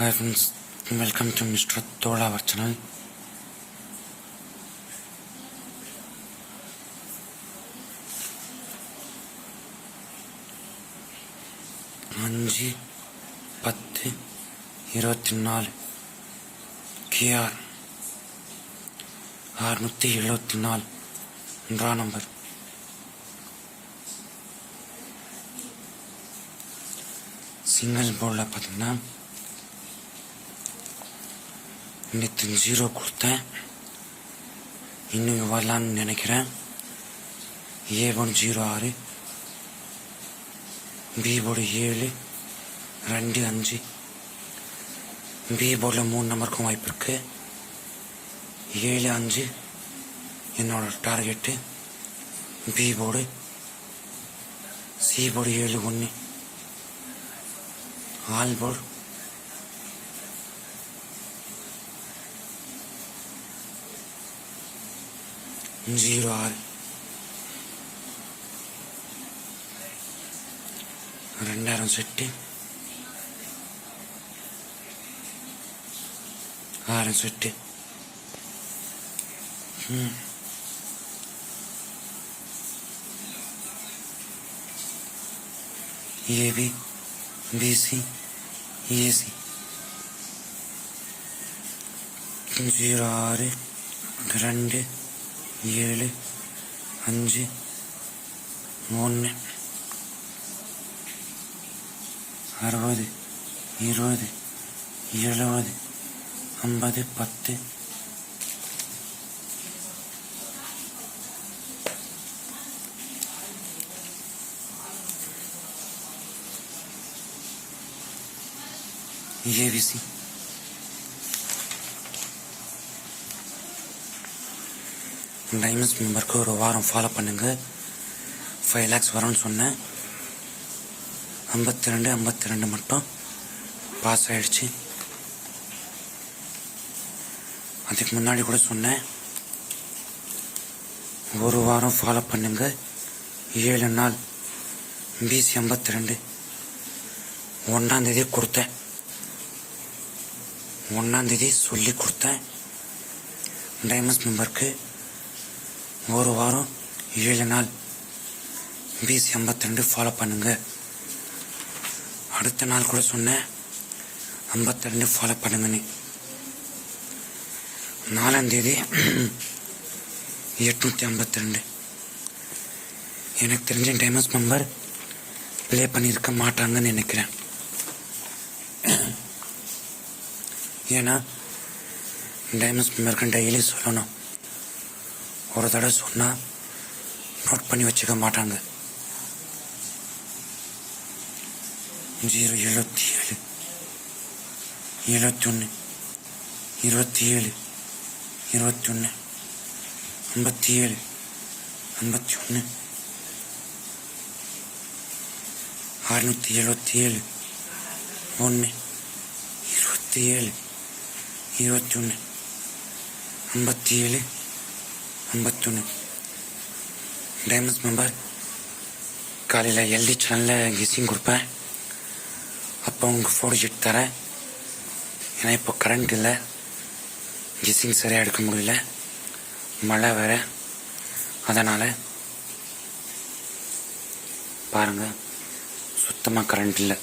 Hi friends welcome to mister Tola our அஞ்சு பத்து இருபத்தி நாலு கேஆர் அறுநூற்றி எழுபத்தி நாலு ஒன்றாம் நம்பர் சிங்கிள் போர்டில் பார்த்தீங்கன்னா நேற்று ஜீரோ கொடுத்தேன். இன்னும் வரலான்னு நினைக்கிறேன். ஏ ஒன் ஜீரோ ஆறு. பி போர்டு ஏழு. ரெண்டு அஞ்சு. பி போர்டில் மூணு நம்பருக்கும் வாய்ப்பு இருக்கு. ஏழு அஞ்சு. என்னோட target B board C board ஏழு ஒன்று ஆல் போர்டு ஜீரோ ஆறு ரெண்டாயிரம் செட்டு. ஆறு செட்டு. ம். ஏபி பிசி ஏசி ஜீரோ ஆறு ரெண்டு. ஏழு அஞ்சு ஒன்று அறுபது இருபது எழுபது ஐம்பது பத்து. ஏபிசி டைமண்ட்ஸ் மெம்பருக்கு ஒரு வாரம் ஃபாலோ பண்ணுங்க. ஃபைவ் லேக்ஸ் வரும்னு சொன்னேன். ஐம்பத்தி ரெண்டு ஐம்பத்தி ரெண்டு மட்டும் பாஸ் ஆகிடுச்சு அதுக்கு முன்னாடி கூட சொன்னேன். ஒரு வாரம் ஃபாலோ பண்ணுங்க. ஏழு நாள். பிசி ஐம்பத்தி ரெண்டு ஒன்றாந்தேதி கொடுத்தேன். ஒன்றாந்தேதி சொல்லி கொடுத்தேன். டைமண்ட்ஸ் மெம்பருக்கு ஒரு வாரம் ஏழு நாள். பிசி ஐம்பத்தி ரெண்டு ஃபாலோ பண்ணுங்க. அடுத்த நாள் கூட சொன்னேன் ஐம்பத்தி ரெண்டு ஃபாலோ பண்ணுங்கன்னு. நாலாம் தேதி எட்நூற்றி ஐம்பத்தி ரெண்டு எனக்கு தெரிஞ்ச டைமண்ட்ஸ் மெம்பர் ப்ளே பண்ணியிருக்க மாட்டாங்கன்னு நினைக்கிறேன். ஏன்னா டைமண்ட்ஸ் மெம்பருக்கு டெய்லி சொல்லணும். ஒரு தடவை சொன்னால் நோட் பண்ணி வச்சுக்க மாட்டாங்க. ஜீரோ எழுபத்தி ஏழு எழுபத்தி ஒன்று இருபத்தி ஏழு இருபத்தி ஒன்று ஐம்பத்தி ஏழு ஐம்பத்தி ஒன்று அறுநூற்றி எழுபத்தி ஏழு ஒன்று இருபத்தி ஏழு இருபத்தி ஒன்று ஐம்பத்தி ஏழு ஐம்பத்தொன்று டைமண்ட்ஸ் மெம்பர் காலையில் எல்டி சேனலில் கெஸிங் கொடுப்பேன். அப்போ உங்களுக்கு ஃபோட்டோ ஷீட் தரேன். ஏன்னா இப்போ கரண்ட் இல்லை. கெஸிங் சரியாக எடுக்க முடியல. மழை வேற. அதனால் பாருங்கள் சுத்தமாக கரண்ட் இல்லை.